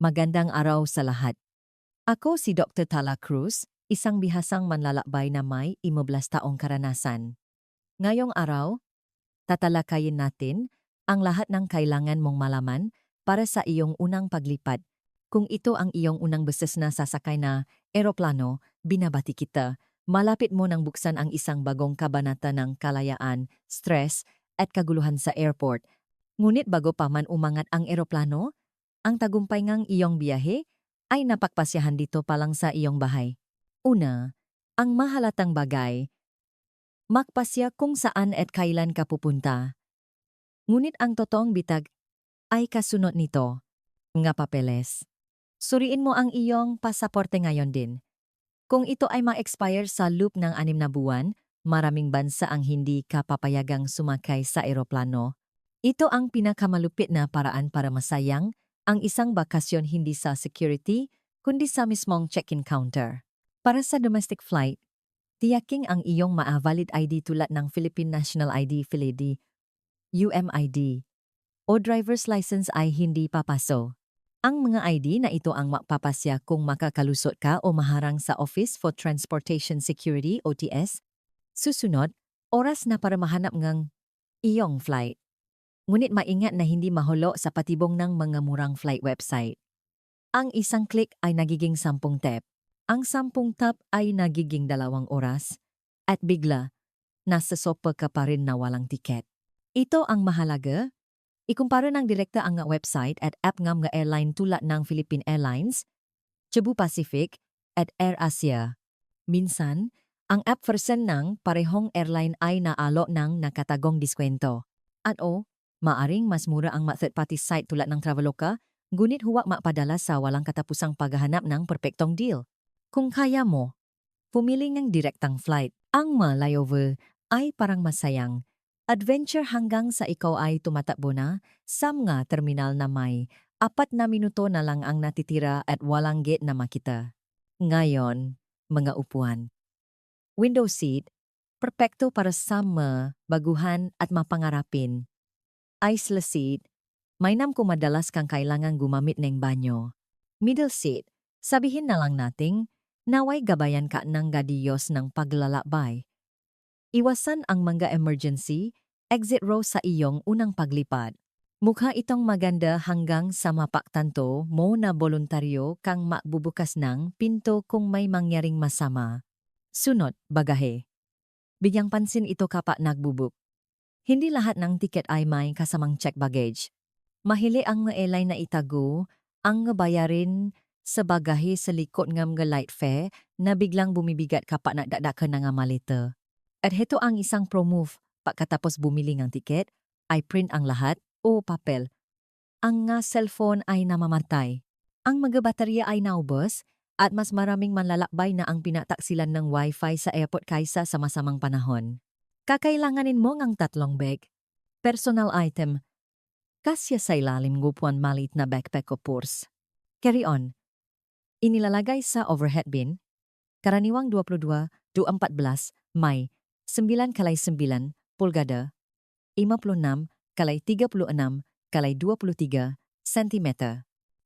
Magandang araw sa lahat. Ako si Dr. Tala Cruz, isang bihasang manlalakbay na may 15 taong karanasan. Ngayong araw, tatalakayin natin ang lahat ng kailangan mong malaman para sa iyong unang paglipad. Kung ito ang iyong unang beses na sasakay na eroplano, binabati kita. Malapit mo nang buksan ang isang bagong kabanata ng kalayaan, stress, at kaguluhan sa airport. Ngunit bago pa man umangat ang eroplano, ang tagumpay ngang iyong biyahe ay napakpasyahan dito pa lang sa iyong bahay. Una, ang mahalatang bagay, makpasya kung saan at kailan ka pupunta. Ngunit ang totoong bitag ay kasunod nito, nga papeles. Suriin mo ang iyong pasaporte ngayon din. Kung ito ay ma-expire sa loop ng anim na buwan, maraming bansa ang hindi ka papayagang sumakay sa eroplano. Ito ang pinakamalupit na paraan para masayang ang isang bakasyon hindi sa security, kundi sa mismong check-in counter. Para sa domestic flight, tiyaking ang iyong maa-valid ID tulad ng Philippine National ID PhilID, UMID, o driver's license ay hindi papaso. Ang mga ID na ito ang magpapasya kung makakalusot ka o maharang sa Office for Transportation Security OTS. Susunod, oras na para mahanap ng iyong flight. Ngunit maingat na hindi mahulo sa patibong ng mga murang flight website. Ang isang click ay nagiging sampung tap. Ang sampung tap ay nagiging dalawang oras. At bigla, nasa sopa ka pa rin na walang tiket. Ito ang mahalaga. Ikumpara ng direkta ang nga website at app ngam nga airline tulad ng Philippine Airlines, Cebu Pacific, at Air Asia. Minsan, ang app version ng parehong airline ay naalo ng nakatagong diskwento. At o, maaring mas mura ang mga third-party site tulad ng Traveloka, ngunit huwag mapadala sa walang katapusang paghahanap ng perpektong deal. Kung kaya mo, pumili ng direktang flight. Ang mga layover ay parang masayang. Adventure hanggang sa ikaw ay tumatakbo na sa mga terminal na may apat na minuto na lang ang natitira at walang gate na makita. Ngayon, mga upuan. Window seat, perpekto para sa mga baguhan at mapangarapin. Isla seat, mainam kung madalas kang kailangang gumamit ng banyo. Middle seat, sabihin na lang nating, naway gabayan ka ng gadiyos ng paglalakbay. Iwasan ang mga emergency, exit row sa iyong unang paglipad. Mukha itong maganda hanggang sa mapaktanto mo na voluntaryo kang makbubukas ng pinto kung may mangyaring masama. Sunod, bagahe. Bigyang pansin ito kapag nagbubuk. Hindi lahat ng tiket ay may kasamang check baggage. Mahili ang nga airline na itago, ang bayarin sa bagahe sa likod ng mga light fare na biglang bumibigat kapag nadadakan na nga malita. At heto ang isang pro move, pagkatapos bumili ng tiket, ay print ang lahat o papel. Ang nga cellphone ay namamatay. Ang mga baterya ay naubos at mas maraming manlalakbay na ang pinataksilan ng wifi sa airport kaysa sa masamang panahon. Kakailanganin mo ng tatlong bag. Personal item. Kasya sa ilalim gupuan malit na backpack o purse. Carry on. Inilalagay sa overhead bin. Karaniwang 22, 214, may 9 kalay 9, pulgada, 56 kalay 36 kalay 23 cm.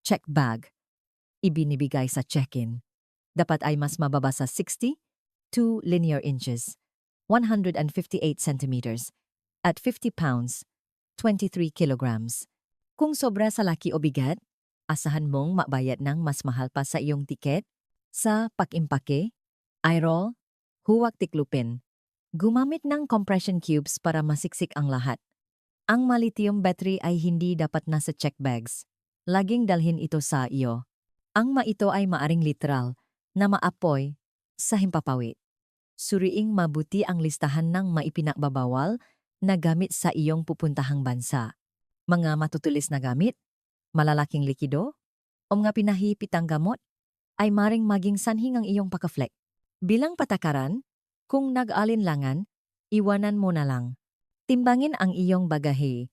Check bag. Ibinibigay sa check-in. Dapat ay mas mababa sa 60 2 linear inches, 158 centimeters, at 50 pounds, 23 kilograms. Kung sobra sa laki o bigat, asahan mong mabayad ng mas mahal pa sa iyong tiket sa pakimpake, eye roll, huwag tiklupin. Gumamit ng compression cubes para masiksik ang lahat. Ang malitium battery ay hindi dapat nasa check bags. Laging dalhin ito sa iyo. Ang maito ay maaring literal na maapoy sa himpapawid. Suriing mabuti ang listahan ng maipinagbabawal na gamit sa iyong pupuntahang bansa. Mga matutulis na gamit, malalaking likido, o mga pinahipitang gamot, ay maring maging sanhing ang iyong pakaflek. Bilang patakaran, kung nag-alinlangan, iwanan mo na lang. Timbangin ang iyong bagahe.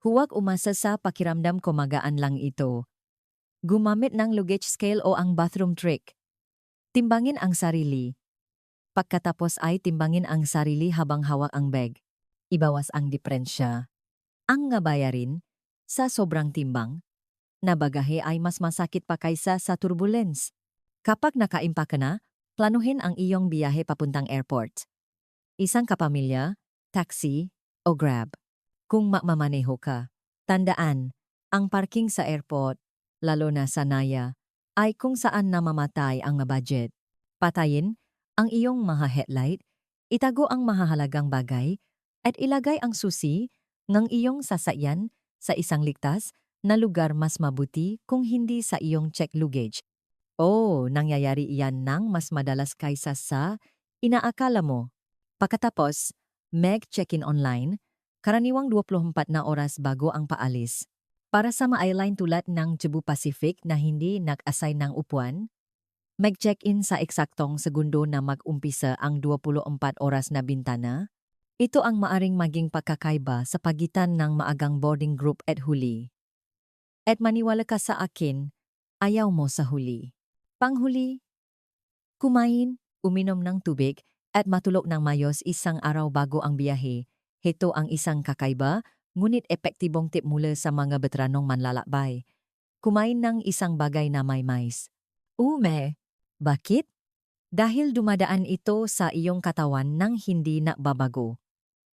Huwag umasa sa pakiramdam ko magaan lang ito. Gumamit ng luggage scale o ang bathroom trick. Timbangin ang sarili. Pagkatapos ay timbangin ang sarili habang hawak ang bag. Ibawas ang diferensya. Ang nga bayarin, sa sobrang timbang, na bagahe ay mas masakit pa kaysa sa turbulence. Kapag nakaimpa ka na, planuhin ang iyong biyahe papuntang airport. Isang kapamilya, taxi, o grab. Kung makmamaneho ka, tandaan, ang parking sa airport, lalo na sa Naya, ay kung saan namamatay ang budget. Patayin ang iyong mga headlight, itago ang mahahalagang bagay, at ilagay ang susi ng iyong sasakyan sa isang ligtas na lugar mas mabuti kung hindi sa iyong check luggage. Oh, nangyayari iyan ng mas madalas kaysa sa inaakala mo. Pagkatapos, Meg check-in online, karaniwang 24 na oras bago ang paalis. Para sa ma-airline tulad ng Cebu Pacific na hindi nag-assign ng upuan, mag-check-in sa eksaktong segundo na mag-umpisa ang 24 oras na bintana. Ito ang maaring maging pagkakaiba sa pagitan ng maagang boarding group at huli. At maniwala ka sa akin, ayaw mo sa huli. Panghuli, kumain, uminom ng tubig, at matulog ng mayos isang araw bago ang biyahe. Ito ang isang kakaiba, ngunit epektibong tip mula sa mga veteranong manlalakbay. Kumain ng isang bagay na may mais. Ume, bakit? Dahil dumadaan ito sa iyong katawan nang hindi nakbabago.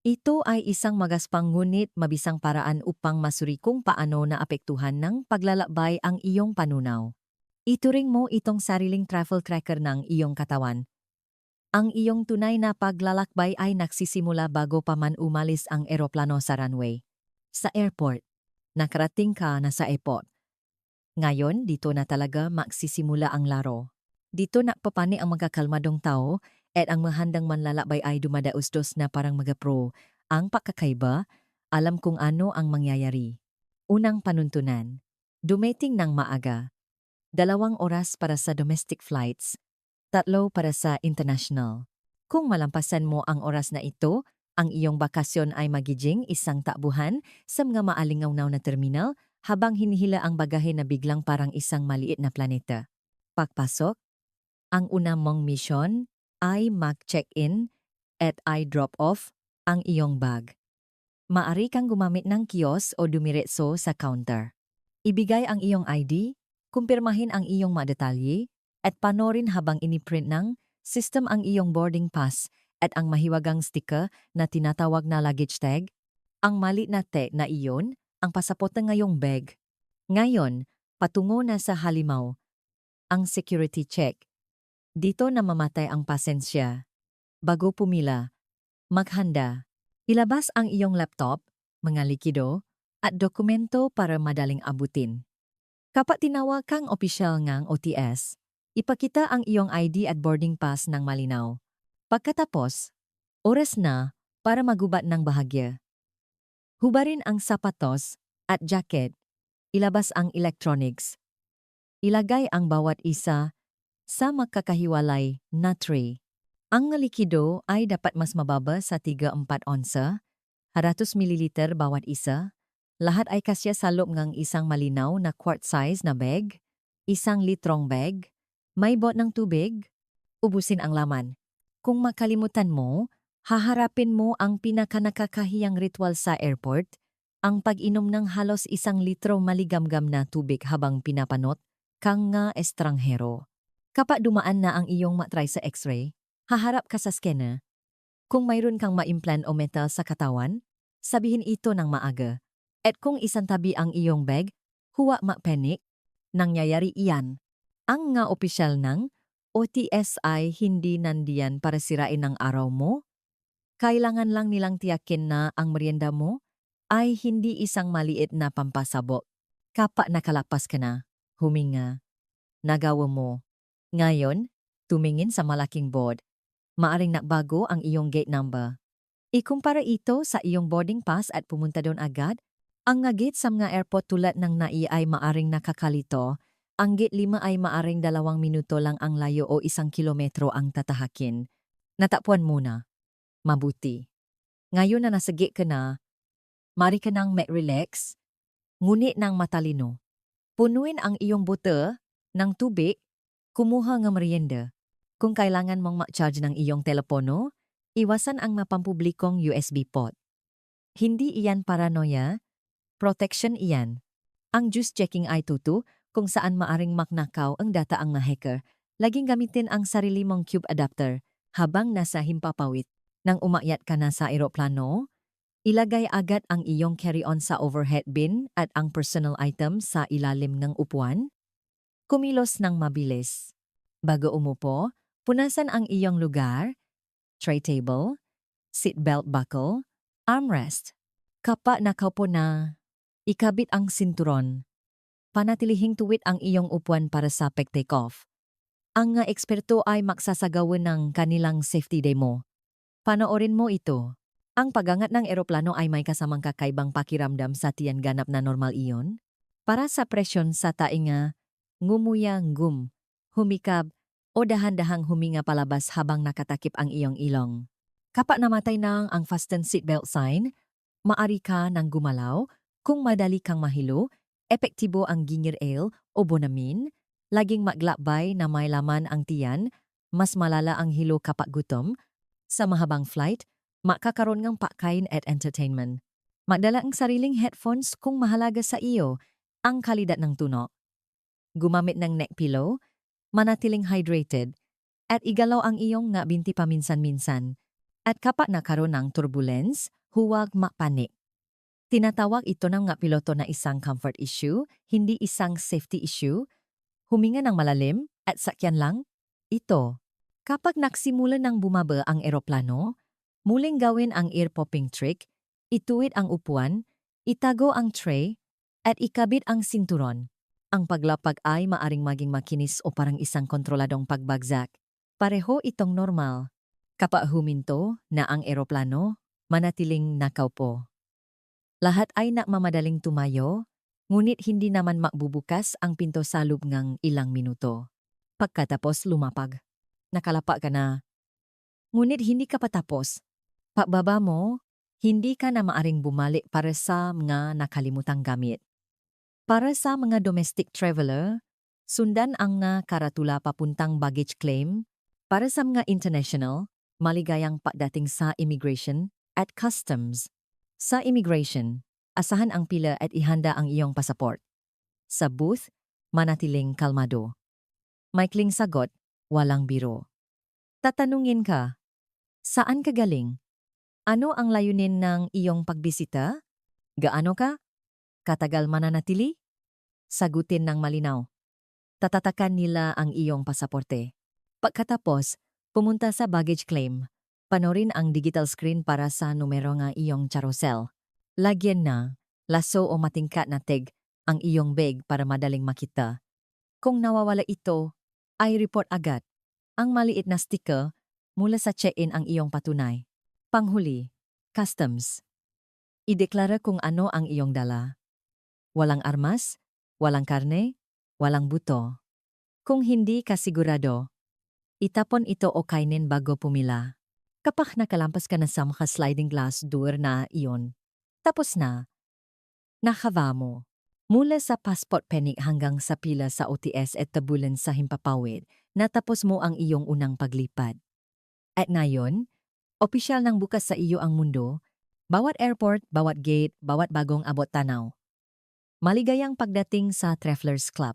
Ito ay isang magaspang ngunit mabisang paraan upang masuri kung paano naapektuhan ng paglalakbay ang iyong panunaw. Ituring mo itong sariling travel tracker ng iyong katawan. Ang iyong tunay na paglalakbay ay nagsisimula bago pa man umalis ang eroplano sa runway. Sa airport, nakarating ka na sa airport. Ngayon, dito na talaga magsisimula ang laro. Dito nakpapani ang magkakalmadong tao at ang mahandang manlalakbay ay dumadausdos na parang mga-pro. Ang pagkakaiba, alam kung ano ang mangyayari. Unang panuntunan, dumating ng maaga. Dalawang oras para sa domestic flights, tatlo para sa international. Kung malampasan mo ang oras na ito, ang iyong bakasyon ay magiging isang takbuhan sa mga maalingaw na terminal habang hinihila ang bagahe na biglang parang isang maliit na planeta. Pagpasok, ang una mong mission ay mag-check-in at i-drop off ang iyong bag. Maari kang gumamit ng kiosk o dumiretso sa counter. Ibigay ang iyong ID, kumpirmahin ang iyong mga detalye, at panorin habang iniprint ng system ang iyong boarding pass at ang mahiwagang sticker na tinatawag na luggage tag. Ang mali na te na iyon, ang pasaporte ngayong bag. Ngayon, patungo na sa halimaw. Ang security check. Dito na mamatay ang pasensya. Bago pumila, maghanda. Ilabas ang iyong laptop, mga likido, at dokumento para madaling abutin. Kapag tinawag kang opisyal ngang OTS, ipakita ang iyong ID at boarding pass ng malinaw. Pagkatapos, oras na para magubat ng bahagya. Hubarin ang sapatos at jacket. Ilabas ang electronics. Ilagay ang bawat isa sa magkakahiwalay na tray. Ang likido ay dapat mas mababa sa 3-4 onsa, 100 ml bawat isa. Lahat ay kasya sa loob ng isang malinaw na quart size na bag, isang litrong bag, may bot ng tubig, ubusin ang laman. Kung makalimutan mo, haharapin mo ang pinakanakakahiyang ritual sa airport, ang pag-inom ng halos isang litro maligamgam na tubig habang pinapanot kang nga estranghero. Kapag dumaan na ang iyong matry sa x-ray, haharap ka sa scanner. Kung mayroon kang maimplant o metal sa katawan, sabihin ito ng maaga. At kung isantabi ang iyong bag, huwa ma-panic, nangyayari iyan. Ang nga opisyal ng OTS ay hindi nandiyan para sirain ang araw mo. Kailangan lang nilang tiyakin na ang merienda mo ay hindi isang maliit na pampasabok. Kapag nakalapas ka na, huminga, nagawa mo, ngayon, tumingin sa malaking board. Maaring nakbago ang iyong gate number. Ikumpara ito sa iyong boarding pass at pumunta doon agad. Ang nga gate sa mga airport tulad ng nai ay maaring nakakalito. Ang gate 5 ay maaring dalawang minuto lang ang layo o isang kilometro ang tatahakin. Natapuan muna. Mabuti. Ngayon na nasa gate ka na, mari ka nang relax, ngunit ng matalino. Punuin ang iyong bote ng tubig Kumuha ng merienda. Kung kailangan mong ma-charge ng iyong telepono, iwasan ang mapampublikong USB port. Hindi iyan paranoia, protection iyan. Ang juice checking ay tutu kung saan maaring maknakaw ang data ang mga hacker. Laging gamitin ang sarili mong cube adapter habang nasa himpapawid. Nang umakyat ka na sa eroplano, ilagay agad ang iyong carry-on sa overhead bin at ang personal item sa ilalim ng upuan. Kumilos ng mabilis. Bago umupo, punasan ang iyong lugar, tray table, seatbelt buckle, armrest. Kapa nakaupo na, ikabit ang sinturon. Panatilihing tuwid ang iyong upuan para sa peg takeoff. Ang eksperto ay maksasagawan ng kanilang safety demo. Panoorin mo ito. Ang pagangat ng eroplano ay may kasamang kakaibang pakiramdam sa tiyan ganap na normal iyon. Para sa presyon sa tainga, ngumuya ngum, humikab, o dahan-dahang huminga palabas habang nakatakip ang iyong ilong. Kapag namatay na ang fasten seatbelt sign, maari ka nang gumalaw, kung madali kang mahilo, epektibo ang ginger ale o bonamin, laging maglakbay na may laman ang tiyan, mas malala ang hilo kapag gutom, sa mahabang flight, makakaroon ng pakain at entertainment. Magdala ang sariling headphones kung mahalaga sa iyo ang kalidad ng tunok. Gumamit ng neck pillow, manatiling hydrated, at igalaw ang iyong nga binti paminsan-minsan. At kapag nakaroon ng turbulence, huwag mapanik. Tinatawag ito ng nga piloto na isang comfort issue, hindi isang safety issue. Huminga ng malalim at sakyan lang. Ito. Kapag nagsimula ng bumaba ang eroplano, muling gawin ang ear popping trick, ituwid ang upuan, itago ang tray, at ikabit ang sinturon. Ang paglapag ay maaring maging makinis o parang isang kontroladong pagbagsak. Pareho itong normal. Kapag huminto na ang eroplano, manatiling nakaupo. Lahat ay nakmamadaling tumayo, ngunit hindi naman makbubukas ang pinto sa loob ng ilang minuto. Pagkatapos lumapag, nakalapa ka na. Ngunit hindi ka patapos. Pagbaba mo, hindi ka na maaring bumalik para sa mga nakalimutang gamit. Para sa mga domestic traveler, sundan ang nga karatula papuntang baggage claim. Para sa mga international, maligayang pagdating sa immigration at customs. Sa immigration, asahan ang pila at ihanda ang iyong pasaport. Sa booth, manatiling kalmado. Maikling sagot, walang biro. Tatanungin ka, saan ka galing? Ano ang layunin ng iyong pagbisita? Gaano ka? Katagal mananatili? Sagutin ng malinaw. Tatatakan nila ang iyong pasaporte. Pagkatapos, pumunta sa baggage claim. Panorin ang digital screen para sa numero ng iyong carousel. Lagyan na, laso o matingkat na tag ang iyong bag para madaling makita. Kung nawawala ito, ay report agad. Ang maliit na sticker mula sa check-in ang iyong patunay. Panghuli, customs. Ideklara kung ano ang iyong dala. Walang armas, walang karne, walang buto. Kung hindi ka sigurado, itapon ito o kainin bago pumila. Kapag nakalampas ka na sa mga sliding glass door na iyon, tapos na. Nakava mo. Mula sa passport penny hanggang sa pila sa OTS at tabulan sa himpapawid, natapos mo ang iyong unang paglipad. At ngayon, opisyal nang bukas sa iyo ang mundo, bawat airport, bawat gate, bawat bagong abot tanaw. Maligayang pagdating sa Travelers Club.